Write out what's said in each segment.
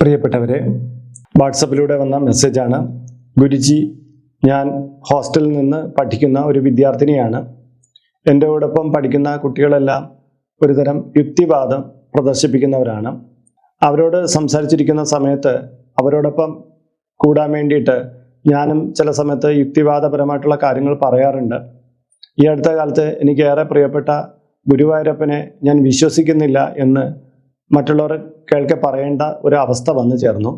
പ്രിയപ്പെട്ടവരെ വാട്സപ്പിലൂടെ വന്ന മെസ്സേജാണ്. ഗുരുജി ഞാൻ ഹോസ്റ്റലിൽ നിന്ന് പഠിക്കുന്ന ഒരു വിദ്യാർത്ഥിനിയാണ്. എന്റെ കൂടൊപ്പം പഠിക്കുന്ന കുട്ടികളെല്ലാം ഒരുതരം യുക്തിവാദം പ്രദർശിപ്പിക്കുന്നവരാണ്. അവരോട് സംസാരിച്ചിരിക്കുന്ന സമയത്ത് അവരോടൊപ്പം കൂടാൻ വേണ്ടിയിട്ട് ഞാനും ചില സമയത്ത് യുക്തിവാദപരമായിട്ടുള്ള കാര്യങ്ങൾ പറയാറുണ്ട്. ഈ അടുത്ത കാലത്ത് എനിക്ക് ഏറെ പ്രിയപ്പെട്ട ഗുരുവായൂരപ്പനെ ഞാൻ വിശ്വസിക്കുന്നില്ല എന്ന് മറ്റുള്ളവർ കേൾക്കെ പറയേണ്ട ഒരു അവസ്ഥ വന്നു ചേർന്നു.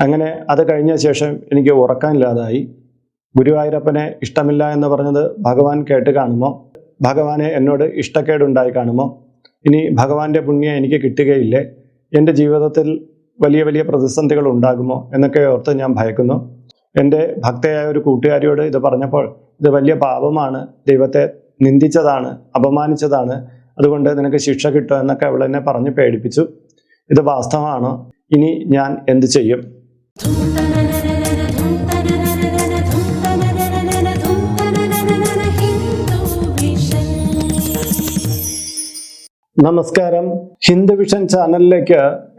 അങ്ങനെ അത് കഴിഞ്ഞ ശേഷം എനിക്ക് ഉറക്കാനില്ലാതായി ഗുരുവായൂരപ്പനെ ഇഷ്ടമില്ല എന്ന് പറഞ്ഞത് ഭഗവാൻ കേട്ട് കാണുമോ? ഭഗവാനെ എന്നോട് ഇഷ്ടക്കേടുണ്ടായി കാണുമോ? ഇനി ഭഗവാന്റെ പുണ്യം എനിക്ക് കിട്ടുകയില്ലേ? എന്റെ ജീവിതത്തിൽ വലിയ വലിയ പ്രതിസന്ധികൾ ഉണ്ടാകുമോ? എന്നൊക്കെ ഓർത്ത് ഞാൻ ഭയക്കുന്നു. എന്റെ ഭക്തയായ ഒരു കൂട്ടുകാരിയോട് ഇത് പറഞ്ഞപ്പോൾ ഇത് വലിയ പാപമാണ്. ദൈവത്തെ നിന്ദിച്ചതാണ് അപമാനിച്ചതാണ്. അതുകൊണ്ട് നിനക്ക് ശിക്ഷ കിട്ടും എന്നൊക്കെ അവൾ എന്നെ പറഞ്ഞ് പേടിപ്പിച്ചു. ഇത് വാസ്തവമാണ്. ഇനി ഞാൻ എന്ത് ചെയ്യും? നമസ്കാരം. ഹിന്ദു വിഷൻ ചാനലിലേക്ക്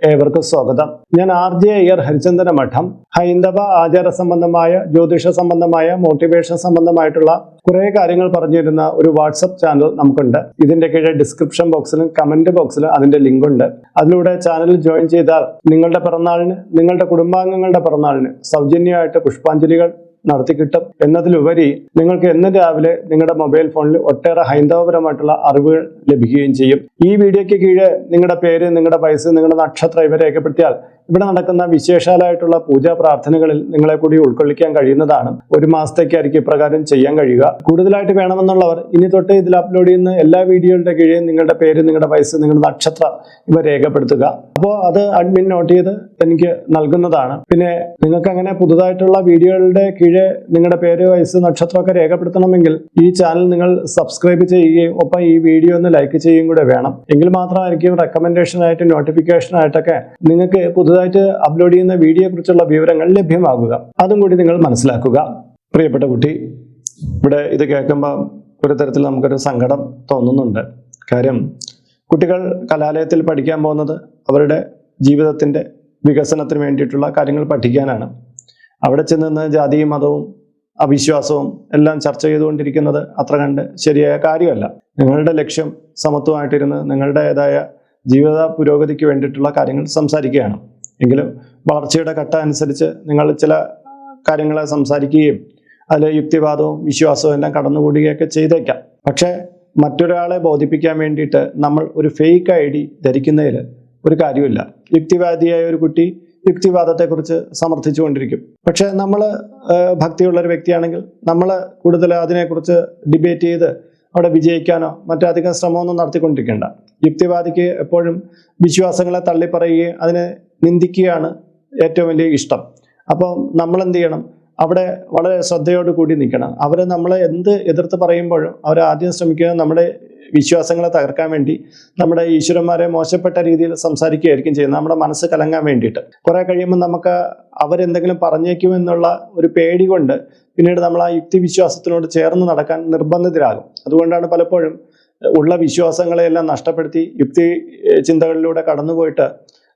ഏവർക്കും സ്വാഗതം. ഞാൻ ആർ ജെ അയ്യർ ഹരിചന്ദന മഠം ഹൈന്ദവ ആചാര സംബന്ധമായ ജ്യോതിഷ സംബന്ധമായ മോട്ടിവേഷൻ സംബന്ധമായിട്ടുള്ള കുറെ കാര്യങ്ങൾ പറഞ്ഞിരുന്ന ഒരു വാട്സപ്പ് ചാനൽ നമുക്കുണ്ട്. ഇതിന്റെ കീഴെ ഡിസ്ക്രിപ്ഷൻ ബോക്സിലും കമന്റ് ബോക്സിലും അതിന്റെ ലിങ്ക് ഉണ്ട്. അതിലൂടെ ചാനൽ ജോയിൻ ചെയ്താൽ നിങ്ങളുടെ പിറന്നാളിന് നിങ്ങളുടെ കുടുംബാംഗങ്ങളുടെ പിറന്നാളിന് സൗജന്യമായിട്ട് പുഷ്പാഞ്ജലികൾ നടത്തി കിട്ടും എന്നതിലുപരി നിങ്ങൾക്ക് എന്നും രാവിലെ നിങ്ങളുടെ മൊബൈൽ ഫോണിൽ ഒട്ടേറെ ഹൈന്ദവപരമായിട്ടുള്ള അറിവുകൾ ലഭിക്കുകയും ചെയ്യും. ഈ വീഡിയോയ്ക്ക് കീഴെ നിങ്ങളുടെ പേര് നിങ്ങളുടെ വയസ്സ് നിങ്ങളുടെ നക്ഷത്രം ഇവ രേഖപ്പെടുത്തിയാൽ ഇവിടെ നടക്കുന്ന വിശേഷാലായിട്ടുള്ള പൂജാ പ്രാർത്ഥനകളിൽ നിങ്ങളെ കൂടി ഉൾക്കൊള്ളിക്കാൻ കഴിയുന്നതാണ്. ഒരു മാസത്തേക്കായിരിക്കും ഇപ്രകാരം ചെയ്യാൻ കഴിയുക. കൂടുതലായിട്ട് വേണമെന്നുള്ളവർ ഇനി തൊട്ട് ഇതിൽ അപ്ലോഡ് ചെയ്യുന്ന എല്ലാ വീഡിയോകളുടെ കീഴിൽ നിങ്ങളുടെ പേര് നിങ്ങളുടെ വയസ്സ് നിങ്ങളുടെ നക്ഷത്രം ഇവ രേഖപ്പെടുത്തുക. അപ്പോൾ അത് അഡ്മിൻ നോട്ട് ചെയ്ത് എനിക്ക് നൽകുന്നതാണ്. പിന്നെ നിങ്ങൾക്ക് അങ്ങനെ പുതുതായിട്ടുള്ള വീഡിയോകളുടെ കീഴെ നിങ്ങളുടെ പേര് വയസ്സ് നക്ഷത്രമൊക്കെ രേഖപ്പെടുത്തണമെങ്കിൽ ഈ ചാനൽ നിങ്ങൾ സബ്സ്ക്രൈബ് ചെയ്യുകയും ഒപ്പം ഈ വീഡിയോ ഒന്ന് ലൈക്ക് ചെയ്യുകയും കൂടെ വേണം. എങ്കിൽ മാത്രമായിരിക്കും നോട്ടിഫിക്കേഷൻ ആയിട്ടൊക്കെ നിങ്ങൾക്ക് പുതുതായിട്ട് അപ്ലോഡ് ചെയ്യുന്ന വീഡിയോയെ കുറിച്ചുള്ള വിവരങ്ങൾ ലഭ്യമാകുക. അതും കൂടി നിങ്ങൾ മനസ്സിലാക്കുക. പ്രിയപ്പെട്ട കുട്ടി ഇവിടെ ഇത് കേൾക്കുമ്പോൾ ഒരു തരത്തിൽ നമുക്കൊരു സങ്കടം തോന്നുന്നുണ്ട്. കാര്യം കുട്ടികൾ കലാലയത്തിൽ പഠിക്കാൻ പോകുന്നത് അവരുടെ ജീവിതത്തിന്റെ വികസനത്തിന് വേണ്ടിയിട്ടുള്ള കാര്യങ്ങൾ പഠിക്കാനാണ്. അവിടെ ചെന്ന് ജാതിയും മതവും അവിശ്വാസവും എല്ലാം ചർച്ച ചെയ്തുകൊണ്ടിരിക്കുന്നത് അത്ര കണ്ട് ശരിയായ കാര്യമല്ല. നിങ്ങളുടെ ലക്ഷ്യം സമത്വമായിട്ടിരുന്ന് നിങ്ങളുടേതായ ജീവിത പുരോഗതിക്ക് വേണ്ടിയിട്ടുള്ള കാര്യങ്ങൾ സംസാരിക്കുകയാണ്. എങ്കിലും വളർച്ചയുടെ ഘട്ടം അനുസരിച്ച് നിങ്ങൾ ചില കാര്യങ്ങളെ സംസാരിക്കുകയും അതിൽ യുക്തിവാദവും വിശ്വാസവും എല്ലാം കടന്നുകൂടുകയൊക്കെ ചെയ്തേക്കാം. പക്ഷേ മറ്റൊരാളെ ബോധിപ്പിക്കാൻ വേണ്ടിയിട്ട് നമ്മൾ ഒരു ഫേക്ക് ഐ ഡി ധരിക്കുന്നതിൽ ഒരു കാര്യമില്ല. യുക്തിവാദിയായ ഒരു കുട്ടി യുക്തിവാദത്തെക്കുറിച്ച് സമർത്ഥിച്ചുകൊണ്ടിരിക്കും. പക്ഷെ നമ്മൾ ഭക്തിയുള്ള ഒരു വ്യക്തിയാണെങ്കിൽ നമ്മൾ കൂടുതൽ അതിനെക്കുറിച്ച് ഡിബേറ്റ് ചെയ്ത് അവിടെ വിജയിക്കാനോ മറ്റധികം ശ്രമമൊന്നും നടത്തിക്കൊണ്ടിരിക്കേണ്ട. യുക്തിവാദിക്ക് എപ്പോഴും വിശ്വാസങ്ങളെ തള്ളിപ്പറയുകയും അതിനെ നിന്ദിക്കുകയാണ് ഏറ്റവും വലിയ ഇഷ്ടം. അപ്പോൾ നമ്മൾ എന്ത് ചെയ്യണം അവിടെ വളരെ ശ്രദ്ധയോട് കൂടി നിൽക്കണം. അവരെ നമ്മളെ എന്ത് എതിർത്ത് പറയുമ്പോഴും അവർ ആദ്യം ശ്രമിക്കുക നമ്മുടെ വിശ്വാസങ്ങളെ തകർക്കാൻ വേണ്ടി നമ്മുടെ ഈശ്വരന്മാരെ മോശപ്പെട്ട രീതിയിൽ സംസാരിക്കുകയായിരിക്കും ചെയ്യുന്നത്. നമ്മുടെ മനസ്സ് കലങ്ങാൻ വേണ്ടിയിട്ട്. കുറേ കഴിയുമ്പോൾ നമുക്ക് അവരെന്തെങ്കിലും പറഞ്ഞേക്കുമെന്നുള്ള ഒരു പേടി കൊണ്ട് പിന്നീട് നമ്മൾ ആ യുക്തി വിശ്വാസത്തിനോട് ചേർന്ന് നടക്കാൻ നിർബന്ധിതരാകും. അതുകൊണ്ടാണ് പലപ്പോഴും ഉള്ള വിശ്വാസങ്ങളെയെല്ലാം നഷ്ടപ്പെടുത്തി യുക്തി ചിന്തകളിലൂടെ കടന്നുപോയിട്ട്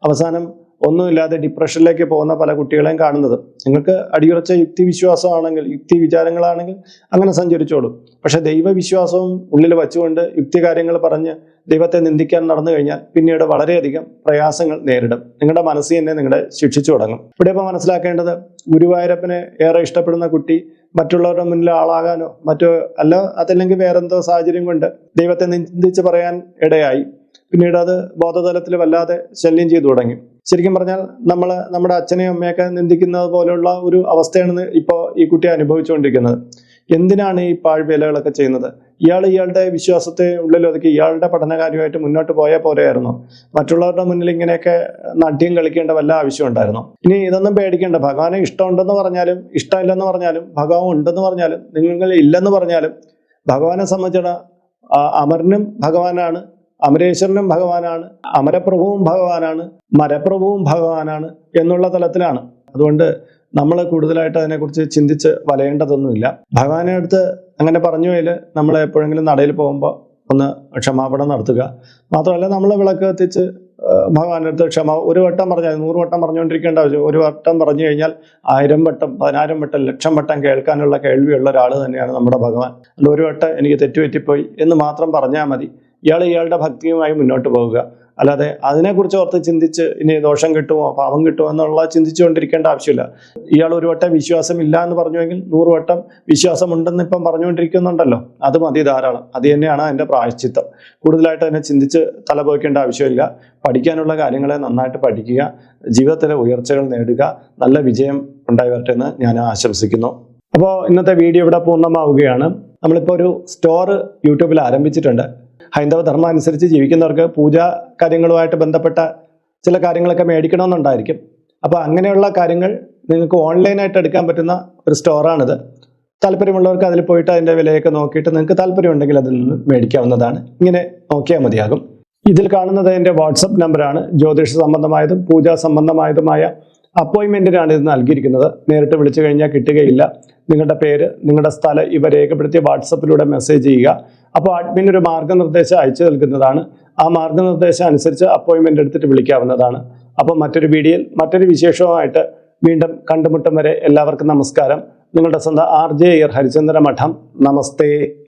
അവസാനം ഒന്നുമില്ലാതെ ഡിപ്രഷനിലേക്ക് പോകുന്ന പല കുട്ടികളെയും കാണുന്നത്. നിങ്ങൾക്ക് അടിയുറച്ച യുക്തി വിശ്വാസമാണെങ്കിൽ യുക്തി വിചാരങ്ങളാണെങ്കിൽ അങ്ങനെ സഞ്ചരിച്ചോളൂ. പക്ഷെ ദൈവവിശ്വാസവും ഉള്ളിൽ വച്ചുകൊണ്ട് യുക്തി കാര്യങ്ങൾ പറഞ്ഞ് ദൈവത്തെ നിന്ദിക്കാൻ നടന്നു കഴിഞ്ഞാൽ പിന്നീട് വളരെയധികം പ്രയാസങ്ങൾ നേരിടും. നിങ്ങളുടെ മനസ്സ് തന്നെ നിങ്ങളെ ശിക്ഷിച്ചു തുടങ്ങും. ഇവിടെ ഇപ്പോൾ മനസ്സിലാക്കേണ്ടത് ഗുരുവായൂരപ്പനെ ഏറെ ഇഷ്ടപ്പെടുന്ന കുട്ടി മറ്റുള്ളവരുടെ മുന്നിൽ ആളാകാനോ മറ്റോ അല്ല അതല്ലെങ്കിൽ വേറെന്തോ സാഹചര്യം കൊണ്ട് ദൈവത്തെ നിന്ദിച്ച് പറയാൻ ഇടയായി. പിന്നീട് അത് ബോധതലത്തിൽ വല്ലാതെ ശല്യം ചെയ്തു തുടങ്ങി. ശരിക്കും പറഞ്ഞാൽ നമ്മൾ നമ്മുടെ അച്ഛനെയും അമ്മയൊക്കെ നിന്ദിക്കുന്നത് പോലുള്ള ഒരു അവസ്ഥയാണ് ഇപ്പോൾ ഈ കുട്ടി അനുഭവിച്ചുകൊണ്ടിരിക്കുന്നത്. എന്തിനാണ് ഈ പാഴ്വേലകളൊക്കെ ചെയ്യുന്നത്? ഇയാൾ ഇയാളുടെ വിശ്വാസത്തെ ഉള്ളിലൊതുക്കി ഇയാളുടെ പഠനകാര്യമായിട്ട് മുന്നോട്ട് പോയാൽ പോരെയായിരുന്നു. മറ്റുള്ളവരുടെ മുന്നിൽ ഇങ്ങനെയൊക്കെ നാട്യം കളിക്കേണ്ട വല്ല ആവശ്യം ഉണ്ടായിരുന്നു. ഇനി ഇതൊന്നും പേടിക്കേണ്ട. ഭഗവാനെ ഇഷ്ടമുണ്ടെന്ന് പറഞ്ഞാലും ഇഷ്ടമില്ലെന്ന് പറഞ്ഞാലും ഭഗവാൻ ഉണ്ടെന്ന് പറഞ്ഞാലും നിങ്ങൾ ഇല്ലെന്ന് പറഞ്ഞാലും ഭഗവാനെ സംബന്ധിച്ചിട അമരനും ഭഗവാനാണ് അമരേശ്വരനും ഭഗവാനാണ് അമരപ്രഭുവും ഭഗവാനാണ് മരപ്രഭുവും ഭഗവാനാണ് എന്നുള്ള തലത്തിലാണ്. അതുകൊണ്ട് നമ്മൾ കൂടുതലായിട്ട് അതിനെക്കുറിച്ച് ചിന്തിച്ച് വലയേണ്ടതൊന്നുമില്ല. ഭഗവാനെ അടുത്ത് അങ്ങനെ പറഞ്ഞു പോയാൽ നമ്മൾ എപ്പോഴെങ്കിലും നടയിൽ പോകുമ്പോൾ ഒന്ന് ക്ഷമാപണം നടത്തുക. മാത്രമല്ല നമ്മൾ വിളക്ക് കത്തിച്ച് ഭഗവാന്റെ അടുത്ത് ക്ഷമ ഒരു വട്ടം പറഞ്ഞാൽ നൂറ് വട്ടം പറഞ്ഞുകൊണ്ടിരിക്കേണ്ട ആവശ്യം ഒരു വട്ടം പറഞ്ഞു കഴിഞ്ഞാൽ ആയിരം വട്ടം പതിനായിരം വട്ടം ലക്ഷം വട്ടം കേൾക്കാനുള്ള കേൾവിയുള്ള ഒരാൾ തന്നെയാണ് നമ്മുടെ ഭഗവാൻ. ഒരു വട്ടം എനിക്ക് തെറ്റുപറ്റിപ്പോയി എന്ന് മാത്രം പറഞ്ഞാൽ മതി. ഇയാൾ ഇയാളുടെ ഭക്തിയുമായി മുന്നോട്ട് പോവുക അല്ലാതെ അതിനെക്കുറിച്ച് ഓർത്ത് ചിന്തിച്ച് ഇനി ദോഷം കിട്ടുമോ പാപം കിട്ടുമോ എന്നുള്ള ചിന്തിച്ചുകൊണ്ടിരിക്കേണ്ട ആവശ്യമില്ല. ഇയാൾ ഒരു വട്ടം വിശ്വാസം ഇല്ല എന്ന് പറഞ്ഞുവെങ്കിൽ നൂറ് വട്ടം വിശ്വാസം ഉണ്ടെന്ന് ഇപ്പം പറഞ്ഞുകൊണ്ടിരിക്കുന്നുണ്ടല്ലോ. അത് മതി ധാരാളം. അത് തന്നെയാണ് അതിന്റെ പ്രായശ്ചിത്തം. കൂടുതലായിട്ട് അതിനെ ചിന്തിച്ച് തലപോയിക്കേണ്ട ആവശ്യമില്ല. പഠിക്കാനുള്ള കാര്യങ്ങളെ നന്നായിട്ട് പഠിക്കുക. ജീവിതത്തിലെ ഉയർച്ചകൾ നേടുക. നല്ല വിജയം ഉണ്ടായി വരട്ടെ എന്ന് ഞാൻ ആശംസിക്കുന്നു. അപ്പോൾ ഇന്നത്തെ വീഡിയോ ഇവിടെ പൂർണമാവുകയാണ്. നമ്മളിപ്പോൾ ഒരു സ്റ്റോർ യൂട്യൂബിൽ ആരംഭിച്ചിട്ടുണ്ട്. ഹൈന്ദവ ധർമ്മം അനുസരിച്ച് ജീവിക്കുന്നവർക്ക് പൂജാ കാര്യങ്ങളുമായിട്ട് ബന്ധപ്പെട്ട ചില കാര്യങ്ങളൊക്കെ മേടിക്കണമെന്നുണ്ടായിരിക്കും. അപ്പോൾ അങ്ങനെയുള്ള കാര്യങ്ങൾ നിങ്ങൾക്ക് ഓൺലൈനായിട്ട് എടുക്കാൻ പറ്റുന്ന ഒരു സ്റ്റോറാണിത്. താല്പര്യമുള്ളവർക്ക് അതിൽ പോയിട്ട് അതിന്റെ വിലയൊക്കെ നോക്കിയിട്ട് നിങ്ങൾക്ക് താല്പര്യമുണ്ടെങ്കിൽ അതിൽ നിന്ന് മേടിക്കാവുന്നതാണ്. ഇങ്ങനെ നോക്കിയാൽ മതിയാകും. ഇതിൽ കാണുന്നത് എന്റെ വാട്സപ്പ് നമ്പറാണ്. ജ്യോതിഷ സംബന്ധമായതും പൂജാ സംബന്ധമായതുമായ അപ്പോയിൻമെന്റിനാണ് ഇത് നൽകിയിരിക്കുന്നത്. നേരിട്ട് വിളിച്ചു കഴിഞ്ഞാൽ കിട്ടുകയില്ല. നിങ്ങളുടെ പേര് നിങ്ങളുടെ സ്ഥലം ഇവ രേഖപ്പെടുത്തി വാട്സപ്പിലൂടെ മെസ്സേജ് ചെയ്യുക. അപ്പോൾ അഡ്മിൻ ഒരു മാർഗനിർദ്ദേശം അയച്ചു നൽകുന്നതാണ്. ആ മാർഗനിർദ്ദേശം അനുസരിച്ച് അപ്പോയിൻമെന്റ് എടുത്തിട്ട് വിളിക്കാവുന്നതാണ്. അപ്പോൾ മറ്റൊരു വീഡിയോയിൽ മറ്റൊരു വിശേഷവുമായിട്ട് വീണ്ടും കണ്ടുമുട്ടും വരെ എല്ലാവർക്കും നമസ്കാരം. നിങ്ങളുടെ സ്വന്തം ആർ ജെ ഹരിചന്ദ്ര മഠം. നമസ്തേ.